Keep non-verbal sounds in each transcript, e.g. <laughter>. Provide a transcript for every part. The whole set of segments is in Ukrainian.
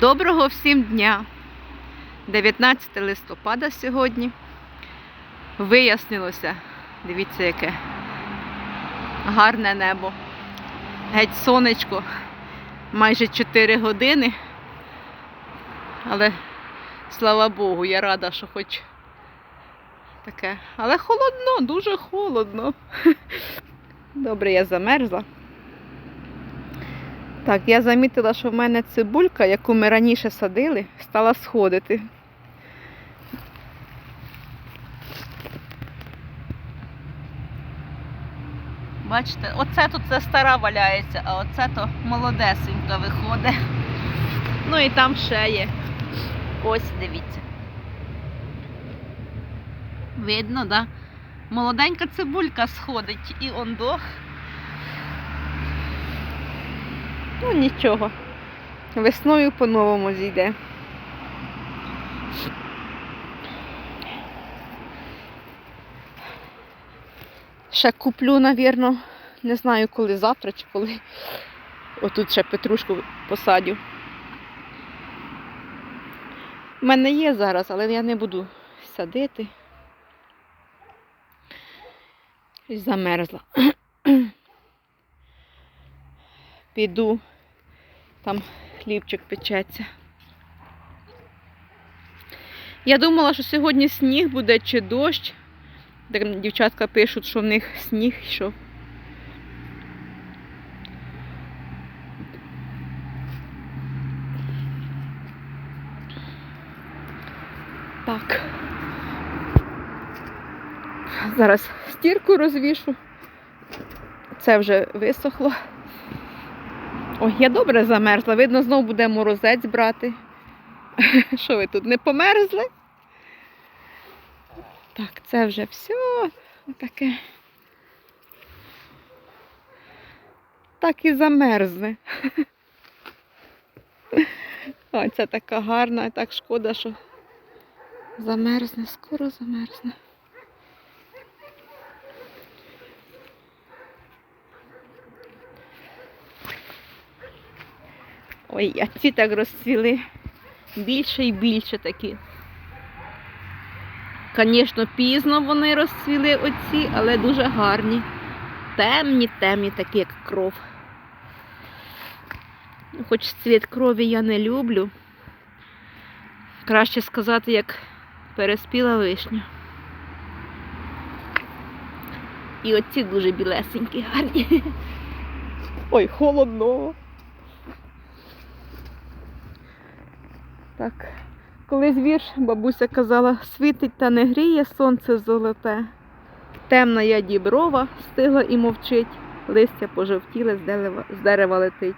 Доброго всім дня! 19 листопада сьогодні. Вияснилося, дивіться, яке гарне небо. Геть сонечко, майже 4 години. Але слава Богу, я рада, що хоч таке. Але холодно, дуже холодно. <laughs> Добре, я замерзла. Так, я замітила, що в мене цибулька, яку ми раніше садили, стала сходити. Бачите, оце тут це стара валяється, а оце то молодесенька виходить. Ну і там ще є. Ось дивіться. Видно, да? Молоденька цибулька сходить і ондо. Ну нічого. Весною по-новому зійде. Ще куплю, навірно, не знаю, коли завтра чи коли. Отут ще петрушку посадю. У мене є зараз, але я не буду садити. Замерзла. <clears throat> Піду, там хлібчик печеться. Я думала, що сьогодні сніг буде чи дощ. Так дівчатка пишуть, що в них сніг йшов. Так. Зараз стірку розвішу. Це вже висохло. Ой, я добре замерзла. Видно, знову буде морозець брати. <laughs> Що ви тут не померзли? Так, це вже все таке. Так і замерзне. <laughs> Ой, це така гарна, так шкода, що замерзне, скоро замерзне. Ой, а ці так розцвіли більше і більше такі. Звісно, пізно вони розцвіли оці, але дуже гарні. Темні, темні, такі, як кров. Ну, Хоч цвіт крові я не люблю. Краще сказати, як переспіла вишня. І оці дуже білесенькі, гарні. Ой, холодно. Так, колись вірш бабуся казала, світить та не гріє сонце золоте. Темна я діброва стигла і мовчить, листя пожовтіле з дерева, летить.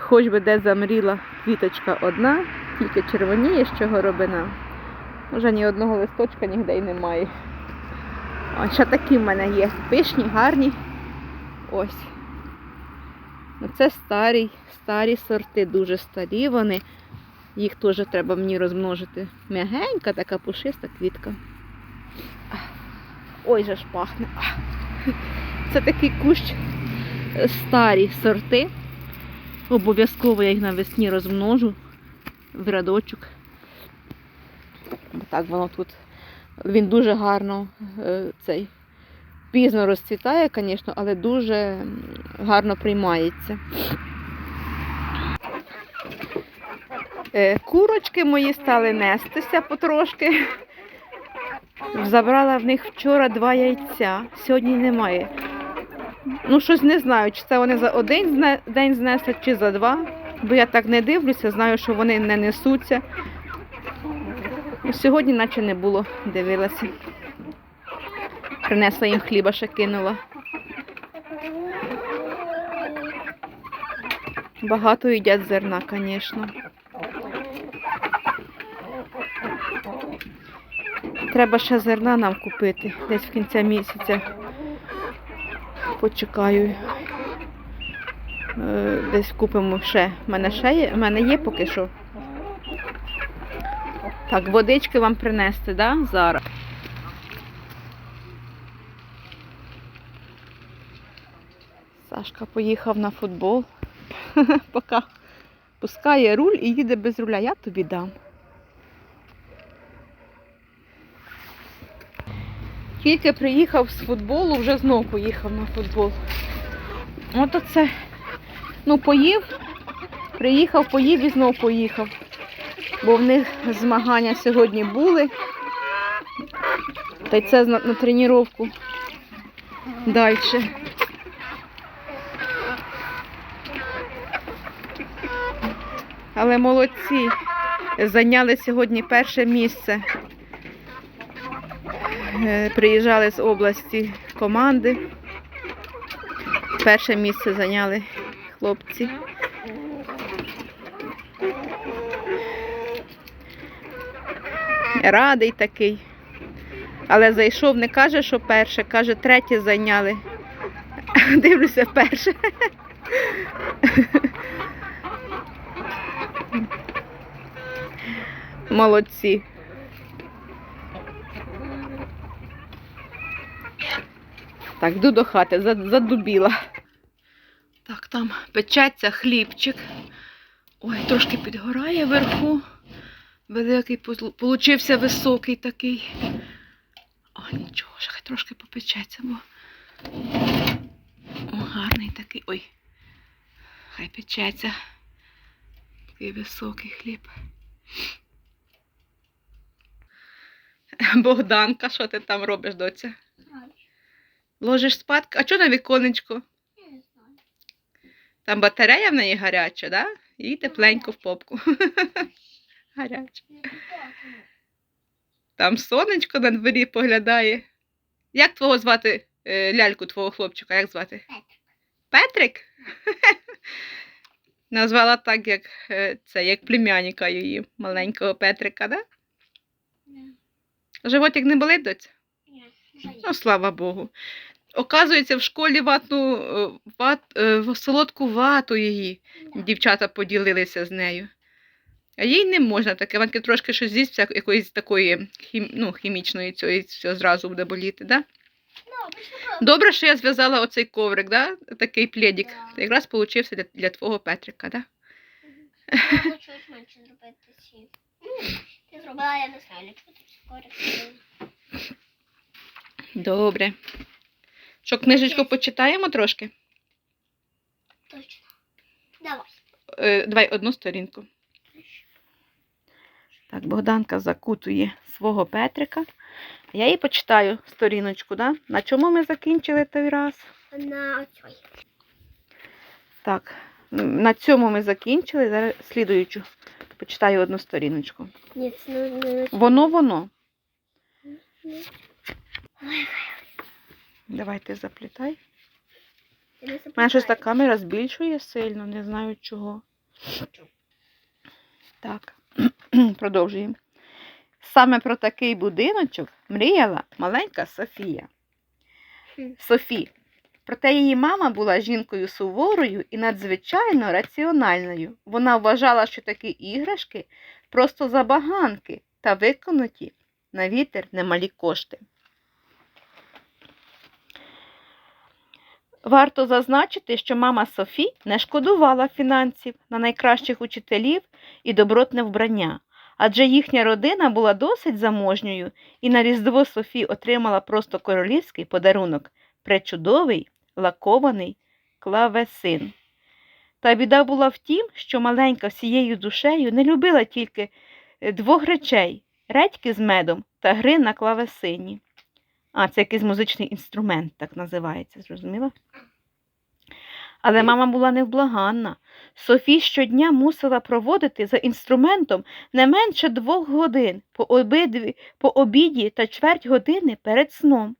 Хоч би де замріла квіточка одна, тільки червоніє що горобина. Вже ні одного листочка ніде й немає. А ще такі в мене є. Пишні, гарні. Ось. Ну, Це старі, старі сорти, дуже старі вони. Їх теж треба мені розмножити. М'ягенька така пушиста квітка. Ой же ж пахне. Це такий кущ старі сорти. Обов'язково я їх навесні розмножу в рядочок. Так воно тут. Він дуже гарно е, цей пізно розцвітає, звісно, але дуже гарно приймається. Е, Курочки мої стали нестися потрошки. Забрала в них вчора два яйця, сьогодні немає. Ну, щось не знаю, чи це вони за один день знесли, чи за два. Бо я так не дивлюся, знаю, що вони не несуться. Сьогодні наче не було, дивилася. Принесла їм хліба, ще кинула. Багато їдять зерна, звісно. Треба ще зерна нам купити десь в кінці місяця. Почекаю. Е, Десь купимо ще. У мене ще є, в мене є поки що. Так, водички вам принести, да? Зараз. Сашка поїхав на футбол. <laughs> Пока Пускає руль і їде без руля. Я тобі дам. Тільки приїхав з футболу, вже знов поїхав на футбол. От оце. Ну, поїв, приїхав, поїв і знов поїхав. Бо в них змагання сьогодні були. Та й це на, на тренування. Далі. Але молодці. Зайняли сьогодні перше місце. Е, Приїжджали з області команди. Перше місце зайняли хлопці. Радий такий. Але зайшов, не каже, що перше, каже, третє зайняли. <laughs> Дивлюся перше. <laughs> Молодці. Так, йду до хати, задубіла. Так, там печеться хлібчик. Ой, трошки підгорає вверху. Великий, получився високий такий. О, нічого, ще хай трошки попечеться, бо. О, гарний такий. Ой. Хай печеться. Такий високий хліб. <laughs> Богданка, що ти там робиш, доця? Ложиш спадки? А чого на віконечко? Я не знаю. Там батарея в неї гаряча, да? І тепленько в попку. <laughs> Гаряча. Там сонечко на дворі поглядає. Як твого звати е, ляльку твого хлопчика? Як звати? Петрик. Петрик? <laughs> Назвала так, як е, це, як племянника її маленького Петрика, да? Животик не болить доця? ні. Ну, слава Богу. Оказується, в школі ватну, е, ват, е, солодку вату її дівчата поділилися з нею. А їй не можна таке, вона трошки щось з'їсть якоїсь такої хім, ну, хімічної цієї, все зразу буде боліти, да? Ну. Добре, що я зв'язала оцей коврик, да? такий плєдік. Да. Якраз получився для, для твого Петрика, да? Я хочу менше зробити Ну, зробила, я не знаю, чого ти скоро Добре. Що, книжечку почитаємо трошки? Точно. Давай. Е, давай одну сторінку. Так, Богданка закутує свого Петрика. Я їй почитаю сторіночку, да? На чому ми закінчили той раз? На оцій. Так, на цьому ми закінчили. Зараз слідуючу почитаю одну сторіночку. Воно, воно. Давайте заплітай. У мене щось та камера збільшує сильно, не знаю чого. Так, <clears throat> продовжуємо. Саме про такий будиночок мріяла маленька Софія. Софі. Проте її мама була жінкою суворою і надзвичайно раціональною. Вона вважала, що такі іграшки просто забаганки та виконуті на вітер немалі кошти. Варто зазначити, що мама Софі не шкодувала фінансів на найкращих учителів і добротне вбрання, адже їхня родина була досить заможньою, і на Різдво Софі отримала просто королівський подарунок пречудовий лакований клавесин. Та біда була в тім, що маленька всією душею не любила тільки е, двох речей редьки з медом та гри на клавесині. А, це якийсь музичний інструмент, так називається, зрозуміла? Але мама була невблаганна. Софі щодня мусила проводити за інструментом не менше двох годин по, обидві, по обіді та чверть години перед сном.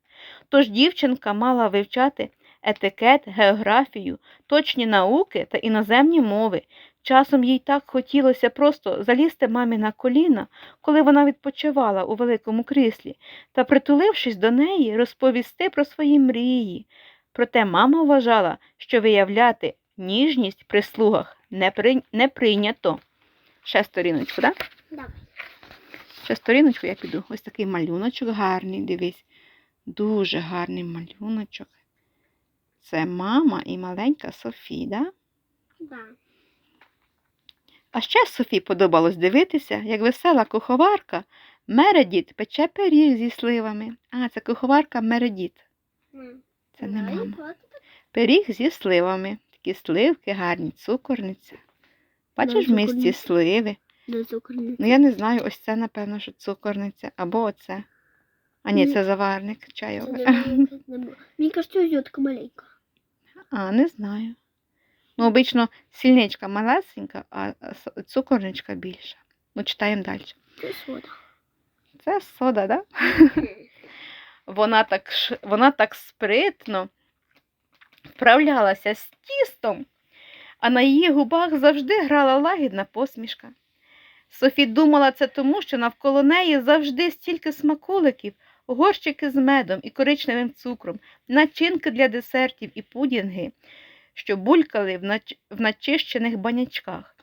Тож дівчинка мала вивчати етикет, географію, точні науки та іноземні мови. Часом їй так хотілося просто залізти мамі на коліна, коли вона відпочивала у великому кріслі, та, притулившись до неї, розповісти про свої мрії. Проте мама вважала, що виявляти ніжність при слугах не, при... не прийнято. Ще сторіночку, так? Давай. Ще сторіночку я піду. Ось такий малюночок гарний, дивись. Дуже гарний малюночок. Це мама і маленька Софі, да? Да. А ще Софі подобалось дивитися, як весела куховарка Мередіт пече пиріг зі сливами. А, це куховарка Мередіт. Це не мама. Пиріг зі сливами. Такі сливки гарні, цукорниця. Бачиш в Да, мисці сливи. Ну я не знаю, ось це, напевно, що цукорниця, або оце. А ні, це заварник чайовий. Мені кажется, ось така маленька. А, не знаю. Ну, обично сільничка малесенька, а цукорничка більша. Ну, читаємо далі. Це сода. Це сода? Да? <laughs> Вона так, вона так спритно вправлялася з тістом, а на її губах завжди грала лагідна посмішка. Софі думала це тому, що навколо неї завжди стільки смаколиків, горщики з медом і коричневим цукром, начинки для десертів і пудінги, що булькали в, нач... в начищених банячках.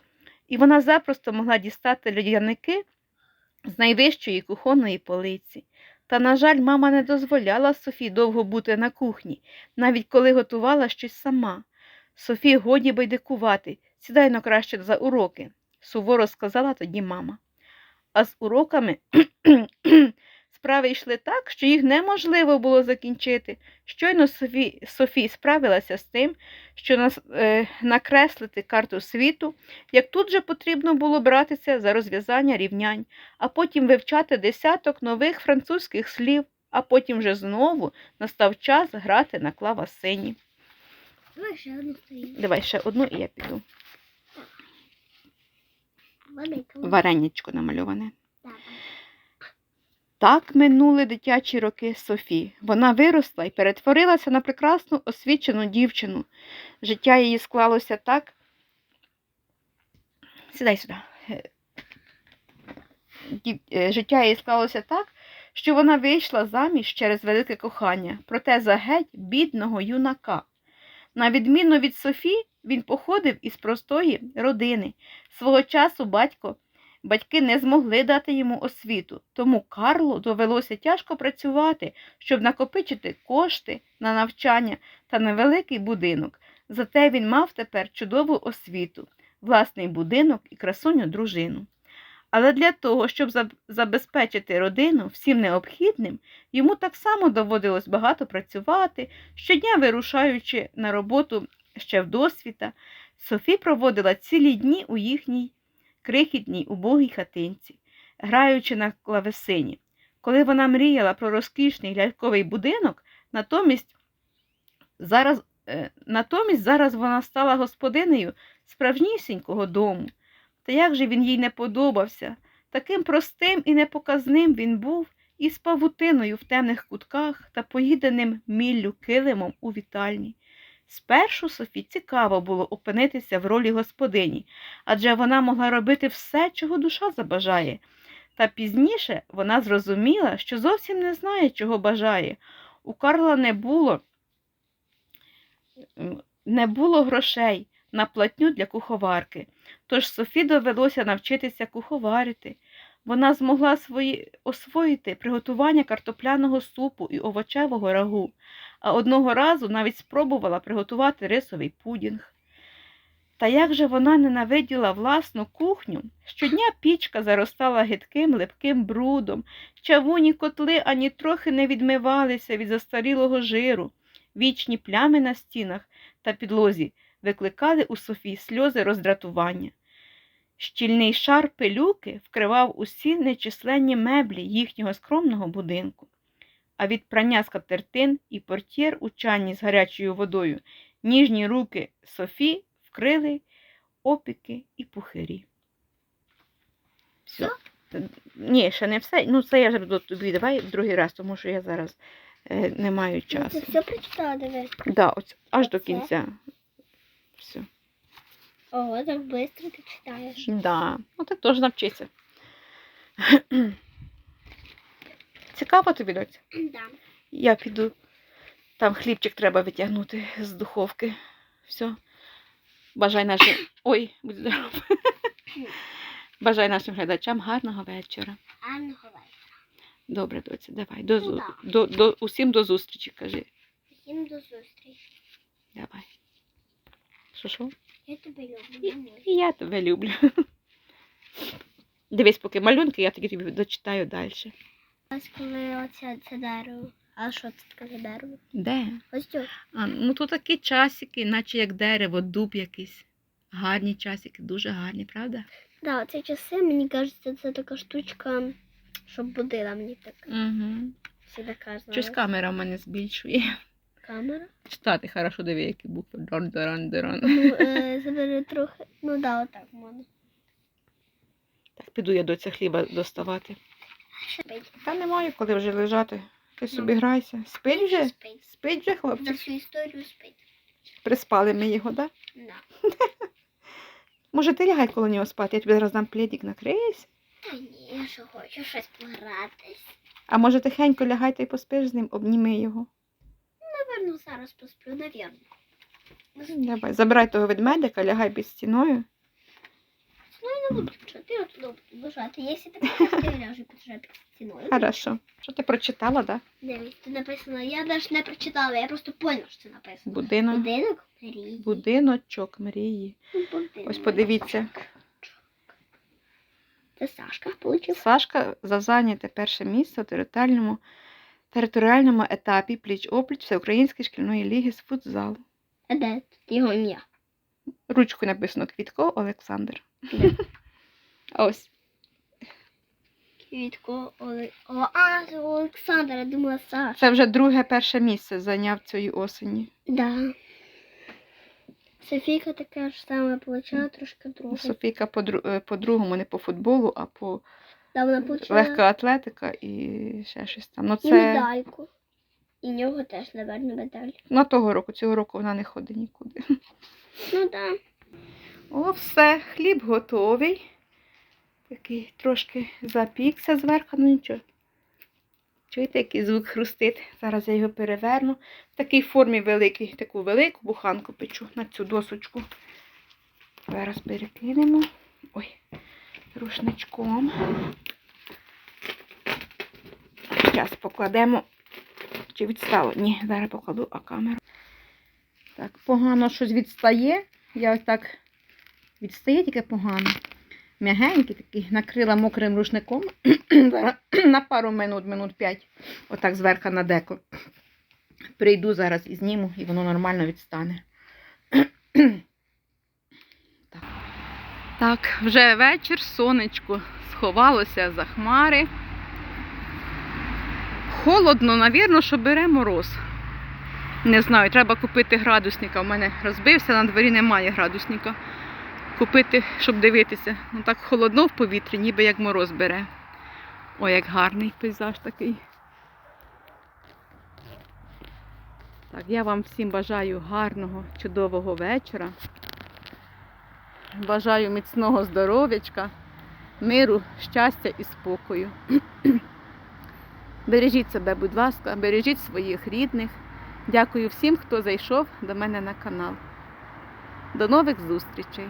І вона запросто могла дістати льодяники з найвищої кухонної полиці. Та, на жаль, мама не дозволяла Софі довго бути на кухні, навіть коли готувала щось сама. Софі годі байдикувати, сідай но краще за уроки, суворо сказала тоді мама. А з уроками справи йшли так, що їх неможливо було закінчити. Щойно Софі, Софі справилася з тим, що нас, е, накреслити карту світу, як тут же потрібно було братися за розв'язання рівнянь а потім вивчати десяток нових французьких слів, а потім вже знову настав час грати на клавасині. Давай ще одну. Давай ще одну і я піду. Вареннячко намальоване. Так минули дитячі роки Софі. Вона виросла і перетворилася на прекрасну освічену дівчину. Життя її склалося так. Сідай сюди. Е, е, Життя її склалося так, що вона вийшла заміж через велике кохання, проте за геть бідного юнака. На відміну від Софі, він походив із простої родини. Свого часу батько Батьки не змогли дати йому освіту, тому Карлу довелося тяжко працювати, щоб накопичити кошти на навчання та невеликий будинок. Зате він мав тепер чудову освіту, власний будинок і красуню дружину. Але для того, щоб забезпечити родину всім необхідним, йому так само доводилось багато працювати, щодня вирушаючи на роботу ще вдосвіта, Софі проводила цілі дні у їхній крихітній убогій хатинці, граючи на клавесині. Коли вона мріяла про розкішний ляльковий будинок, натомість зараз, е, натомість зараз вона стала господинею справжнісінького дому. Та як же він їй не подобався? Таким простим і непоказним він був із павутиною в темних кутках та поїденим міллю килимом у вітальні. Спершу Софі цікаво було опинитися в ролі господині, адже вона могла робити все, чого душа забажає. Та пізніше вона зрозуміла, що зовсім не знає, чого бажає. У Карла не було, не було грошей на платню для куховарки, тож Софі довелося навчитися куховарити. Вона змогла свої... освоїти приготування картопляного супу і овочевого рагу, а одного разу навіть спробувала приготувати рисовий пудінг. Та як же вона ненавиділа власну кухню? Щодня пічка заростала гидким липким брудом, чавуні котли ані трохи не відмивалися від застарілого жиру, вічні плями на стінах та підлозі викликали у Софії сльози роздратування. Щільний шар пилюки вкривав усі нечисленні меблі їхнього скромного будинку. А від прання скатертин і портьєр у чанні з гарячою водою ніжні руки Софі вкрили опіки і пухирі. Все. Ні, ще не все. Ну, це я вже буду тобі давай в другий раз, тому що я зараз е, не маю Ти часу. все прочитала, диви. Да, ось, аж до кінця. Все. Ого, так швидко ти читаєш. Да. Ну ти теж навчися. Цікаво тобі, доця? Да. Я піду. Там хлібчик треба витягнути з духовки. Все. Бажай нашим. Ой, будь здоров. <laughs> Бажай нашим глядачам гарного вечора. Анна Говай. Добре, доця, давай. До, зу- Да. до, до, усім до зустрічі, кажи. Всім до зустрічі. Давай. Що І я тебе люблю. Дивись, поки малюнки, я тоді тобі дочитаю далі. Ось коли оце це дерево. А що це таке за дерево? Де? Ось тут. А, ну тут такі часики, наче як дерево, дуб якийсь. Гарні часики, дуже гарні, правда? Да, оці часи, мені кажеться, це така штучка, щоб будила мені так. Угу. Всі така Щось камера в мене збільшує. Камера. Читати хорошо диви, які букви. Дрон, дрон, дрон. Ну, е, забери трохи. Ну да, отак можна. Так, піду я до цього хліба доставати. Та немає коли вже лежати. Ти собі Ну. грайся. Спить вже? Спить. Спить вже, За хлопчик? всю історію спить. Приспали ми його, так? Да? Да. <laughs> Може, ти лягай коло нього спати, я тобі зараз дам пледик, накриєшся. Та ні, я що хочу щось погратись. А може тихенько лягай та й поспиш з ним, обніми його. Наверно, зараз посплю, навірно. Давай, забирай того ведмедика, лягай під стіною. Ну, я не буду почати, я тут буду лежати. Якщо ти покажеш, я ляжу під вже під стіною. Хорошо. Що ти прочитала, так? Дивись, тут написано, я навіть не прочитала, я просто поняла, що це написано. Будинок. Будинок мрії. Будиночок мрії. Будинок. Ось подивіться. Це Сашка получив. Сашка за зайняте перше місце у територіальному, територіальному етапі пліч-опліч Всеукраїнської шкільної ліги з футзалу. А де тут його ім'я? Ручкою написано Квітко Олександр. Де? Ось. Квітко Оле... О, а, це Олександр, я думала Саша. Це вже друге перше місце зайняв цієї осені. Да. Софійка така ж саме получила, трошки друге. Софійка по, дру- е, по другому, не по футболу, а по Да, вона получила легка атлетика і ще щось там. Ну і це медальку. І в нього теж, напевно, медаль. на того року, цього року вона не ходить нікуди. <laughs> Ну да. О, все, хліб готовий. Такий трошки запікся зверху, ну нічого. Чуєте, який звук хрустить? Зараз я його переверну. В такій формі великій, таку велику буханку печу на цю досочку. Зараз перекинемо. Ой, рушничком. Зараз покладемо. Чи відстало? Ні, зараз покладу, а камеру. Так, погано щось відстає. Я ось так відстає тільки погано. М'ягенький такий, накрила мокрим рушником <clears throat> Зараз <clears throat> на пару минут, минут п'ять. Отак зверху на деко. Прийду зараз і зніму, і воно нормально відстане. Так, вже вечір, сонечко сховалося за хмари. Холодно, навірно, що бере мороз. Не знаю, треба купити градусника. У мене розбився, на дворі немає градусника. Купити, щоб дивитися. Ну так холодно в повітрі, ніби як мороз бере. Ой, як гарний пейзаж такий. Так, я вам всім бажаю гарного, чудового вечора. Бажаю міцного здоров'ячка, миру, щастя і спокою. <clears throat> Бережіть себе, будь ласка, бережіть своїх рідних. Дякую всім, хто зайшов до мене на канал. До нових зустрічей!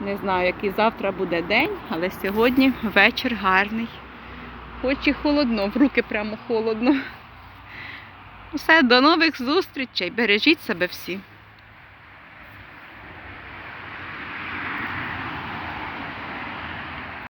Не знаю, який завтра буде день, але сьогодні вечір гарний. Хоч і холодно, в руки прямо холодно. Все, до нових зустрічей. Бережіть себе всі.